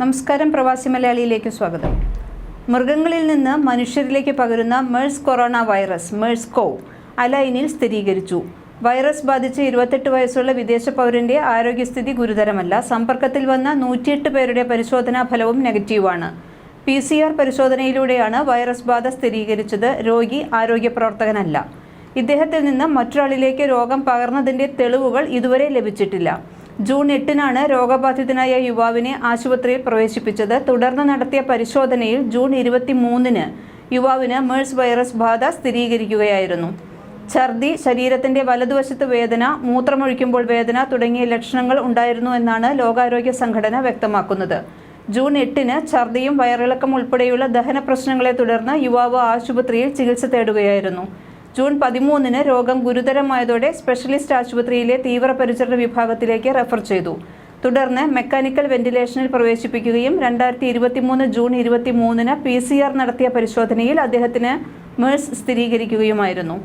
നമസ്കാരം പ്രവാസി മലയാളിയിലേക്ക് സ്വാഗതം. മൃഗങ്ങളിൽ നിന്ന് മനുഷ്യരിലേക്ക് പകരുന്ന മേഴ്സ് കൊറോണ വൈറസ് മേഴ്സ് കോ അലൈനിൽ സ്ഥിരീകരിച്ചു. വൈറസ് ബാധിച്ച് ഇരുപത്തെട്ട് വയസ്സുള്ള വിദേശ പൗരന്റെ ആരോഗ്യസ്ഥിതി ഗുരുതരമല്ല. സമ്പർക്കത്തിൽ വന്ന നൂറ്റിയെട്ട് പേരുടെ പരിശോധനാ ഫലവും നെഗറ്റീവാണ്. പി സി ആർ പരിശോധനയിലൂടെയാണ് വൈറസ് ബാധ സ്ഥിരീകരിച്ചത്. രോഗി ആരോഗ്യ പ്രവർത്തകനല്ല. ഇദ്ദേഹത്തിൽ നിന്ന് മറ്റൊരാളിലേക്ക് രോഗം പകർന്നതിന്റെ തെളിവുകൾ ഇതുവരെ ലഭിച്ചിട്ടില്ല. ജൂൺ എട്ടിനാണ് രോഗബാധിതനായ യുവാവിനെ ആശുപത്രിയിൽ പ്രവേശിപ്പിച്ചത്. തുടർന്ന് നടത്തിയ പരിശോധനയിൽ ജൂൺ ഇരുപത്തി മൂന്നിന് യുവാവിന് മേഴ്സ് വൈറസ് ബാധ സ്ഥിരീകരിക്കുകയായിരുന്നു. ഛർദി ശരീരത്തിന്റെ വലതുവശത്ത് വേദന മൂത്രമൊഴിക്കുമ്പോൾ വേദന തുടങ്ങിയ ലക്ഷണങ്ങൾ ഉണ്ടായിരുന്നു എന്നാണ് ലോകാരോഗ്യ സംഘടന വ്യക്തമാക്കുന്നത്. ജൂൺ എട്ടിന് ഛർദിയും വയറിളക്കം ഉൾപ്പെടെയുള്ള ദഹന പ്രശ്നങ്ങളെ തുടർന്ന് യുവാവ് ആശുപത്രിയിൽ ചികിത്സ തേടുകയായിരുന്നു. ജൂൺ പതിമൂന്നിന് രോഗം ഗുരുതരമായതോടെ സ്പെഷ്യലിസ്റ്റ് ആശുപത്രിയിലെ തീവ്രപരിചരണ വിഭാഗത്തിലേക്ക് റെഫർ ചെയ്തു. തുടർന്ന് മെക്കാനിക്കൽ വെന്റിലേഷനിൽ പ്രവേശിപ്പിക്കുകയും രണ്ടായിരത്തി ഇരുപത്തിമൂന്ന് ജൂൺ ഇരുപത്തി മൂന്നിന് പി സി ആർ നടത്തിയ പരിശോധനയിൽ അദ്ദേഹത്തിന് മേഴ്സ് സ്ഥിരീകരിക്കുകയുമായിരുന്നു.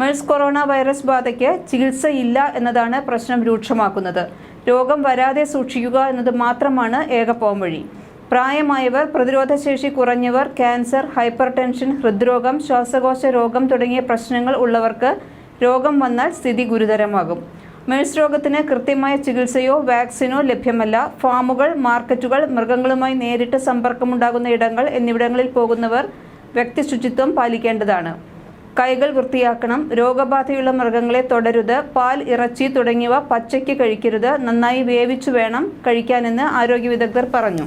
മേഴ്സ് കൊറോണ വൈറസ് ബാധയ്ക്ക് ചികിത്സയില്ല എന്നതാണ് പ്രശ്നം രൂക്ഷമാക്കുന്നത്. രോഗം വരാതെ സൂക്ഷിക്കുക എന്നത് മാത്രമാണ് ഏക പോംവഴി പ്രായമായവർ പ്രതിരോധശേഷി കുറഞ്ഞവർ ക്യാൻസർ ഹൈപ്പർ ടെൻഷൻ ഹൃദ്രോഗം ശ്വാസകോശ രോഗം തുടങ്ങിയ പ്രശ്നങ്ങൾ ഉള്ളവർക്ക് രോഗം വന്നാൽ സ്ഥിതി ഗുരുതരമാകും. മേഴ്സ് രോഗത്തിന് കൃത്യമായ ചികിത്സയോ വാക്സിനോ ലഭ്യമല്ല. ഫാമുകൾ മാർക്കറ്റുകൾ മൃഗങ്ങളുമായി നേരിട്ട് സമ്പർക്കമുണ്ടാകുന്ന ഇടങ്ങൾ എന്നിവിടങ്ങളിൽ പോകുന്നവർ വ്യക്തി ശുചിത്വം പാലിക്കേണ്ടതാണ്. കൈകൾ വൃത്തിയാക്കണം. രോഗബാധയുള്ള മൃഗങ്ങളെ തുടരുത്. പാൽ ഇറച്ചി തുടങ്ങിയവ പച്ചയ്ക്ക് കഴിക്കരുത്. നന്നായി വേവിച്ചു വേണം കഴിക്കാനെന്ന് ആരോഗ്യ വിദഗ്ധർ പറഞ്ഞു.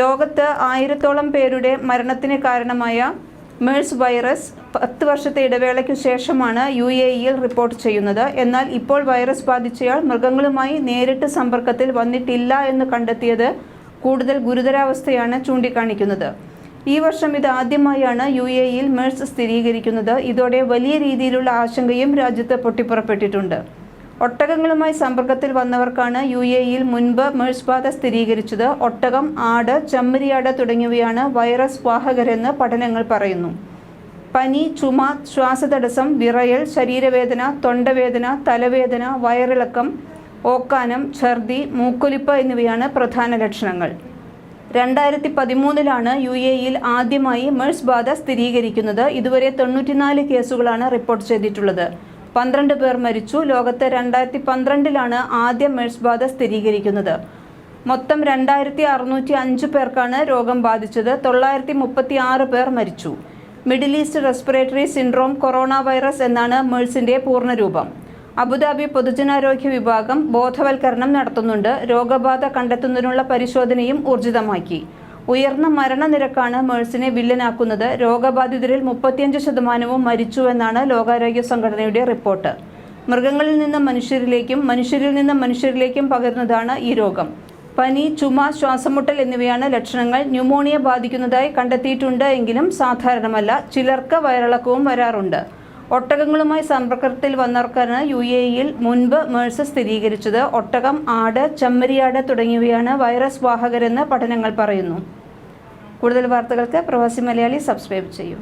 ലോകത്ത് ആയിരത്തോളം പേരുടെ മരണത്തിന് കാരണമായ മേഴ്സ് വൈറസ് പത്ത് വർഷത്തെ ഇടവേളയ്ക്കു ശേഷമാണ് യു എ ഇയിൽ റിപ്പോർട്ട് ചെയ്യുന്നത്. എന്നാൽ ഇപ്പോൾ വൈറസ് ബാധിച്ചയാൾ മൃഗങ്ങളുമായി നേരിട്ട് സമ്പർക്കത്തിൽ വന്നിട്ടില്ല എന്ന് കണ്ടെത്തിയത് കൂടുതൽ ഗുരുതരാവസ്ഥയാണ് ചൂണ്ടിക്കാണിക്കുന്നത്. ഈ വർഷം ഇത് ആദ്യമായാണ് യു എ ഇയിൽ മേഴ്സ് സ്ഥിരീകരിക്കുന്നത്. ഇതോടെ വലിയ രീതിയിലുള്ള ആശങ്കയും രാജ്യത്ത് പൊട്ടിപ്പുറപ്പെട്ടിട്ടുണ്ട്. ഒട്ടകങ്ങളുമായി സമ്പർക്കത്തിൽ വന്നവർക്കാണ് യു എ ഇയിൽ മുൻപ് മേഴ്സ് ബാധ സ്ഥിരീകരിച്ചത്. ഒട്ടകം ആട് ചെമ്മരിയാട് തുടങ്ങിയവയാണ് വൈറസ് വാഹകരെന്ന് പഠനങ്ങൾ പറയുന്നു. പനി ചുമ ശ്വാസതടസ്സം വിറയൽ ശരീരവേദന തൊണ്ടവേദന തലവേദന വയറിളക്കം ഓക്കാനം ഛർദി മൂക്കൊലിപ്പ് എന്നിവയാണ് പ്രധാന ലക്ഷണങ്ങൾ. രണ്ടായിരത്തി പതിമൂന്നിലാണ് യു എ ഇയിൽ ആദ്യമായി മേഴ്സ് ബാധ സ്ഥിരീകരിക്കുന്നത്. ഇതുവരെ തൊണ്ണൂറ്റിനാല് കേസുകളാണ് റിപ്പോർട്ട് ചെയ്തിട്ടുള്ളത്. പന്ത്രണ്ട് പേർ മരിച്ചു. ലോകത്ത് രണ്ടായിരത്തി പന്ത്രണ്ടിലാണ് ആദ്യം മെഴ്സ് ബാധ സ്ഥിരീകരിക്കുന്നത്. മൊത്തം രണ്ടായിരത്തി അറുന്നൂറ്റി അഞ്ച് പേർക്കാണ് രോഗം ബാധിച്ചത്. തൊള്ളായിരത്തി മുപ്പത്തി ആറ് പേർ മരിച്ചു. Middle east respiratory syndrome corona virus എന്നാണ് മേഴ്സിന്റെ പൂർണരൂപം. അബുദാബി പൊതുജനാരോഗ്യ വിഭാഗം ബോധവൽക്കരണം നടത്തുന്നുണ്ട്. രോഗബാധ കണ്ടെത്തുന്നതിനുള്ള പരിശോധനയും ഊർജിതമാക്കി. ഉയർന്ന മരണനിരക്കാണ് മേഴ്സിനെ വില്ലനാക്കുന്നത്. രോഗബാധിതരിൽ മുപ്പത്തിയഞ്ച് ശതമാനവും മരിച്ചുവെന്നാണ് ലോകാരോഗ്യ സംഘടനയുടെ റിപ്പോർട്ട്. മൃഗങ്ങളിൽ നിന്ന് മനുഷ്യരിലേക്കും മനുഷ്യരിൽ നിന്ന് മനുഷ്യരിലേക്കും പകരുന്നതാണ് ഈ രോഗം. പനി ചുമ ശ്വാസമുട്ടൽ എന്നിവയാണ് ലക്ഷണങ്ങൾ ന്യൂമോണിയ ബാധിക്കുന്നതായി കണ്ടെത്തിയിട്ടുണ്ട് എങ്കിലും സാധാരണമല്ല. ചിലർക്ക് വയറിളക്കവും വരാറുണ്ട്. ഒട്ടകങ്ങളുമായി സമ്പർക്കത്തിൽ വന്നവർക്കാണ് യു എ ഇയിൽ മുൻപ് മേഴ്സ് സ്ഥിരീകരിച്ചത്. ഒട്ടകം ആട് ചെമ്മരിയാട് തുടങ്ങിയവയാണ് വൈറസ് വാഹകരെന്ന് പഠനങ്ങൾ പറയുന്നു. കൂടുതൽ വാർത്തകൾക്ക് പ്രവാസി മലയാളി സബ്സ്ക്രൈബ് ചെയ്യും.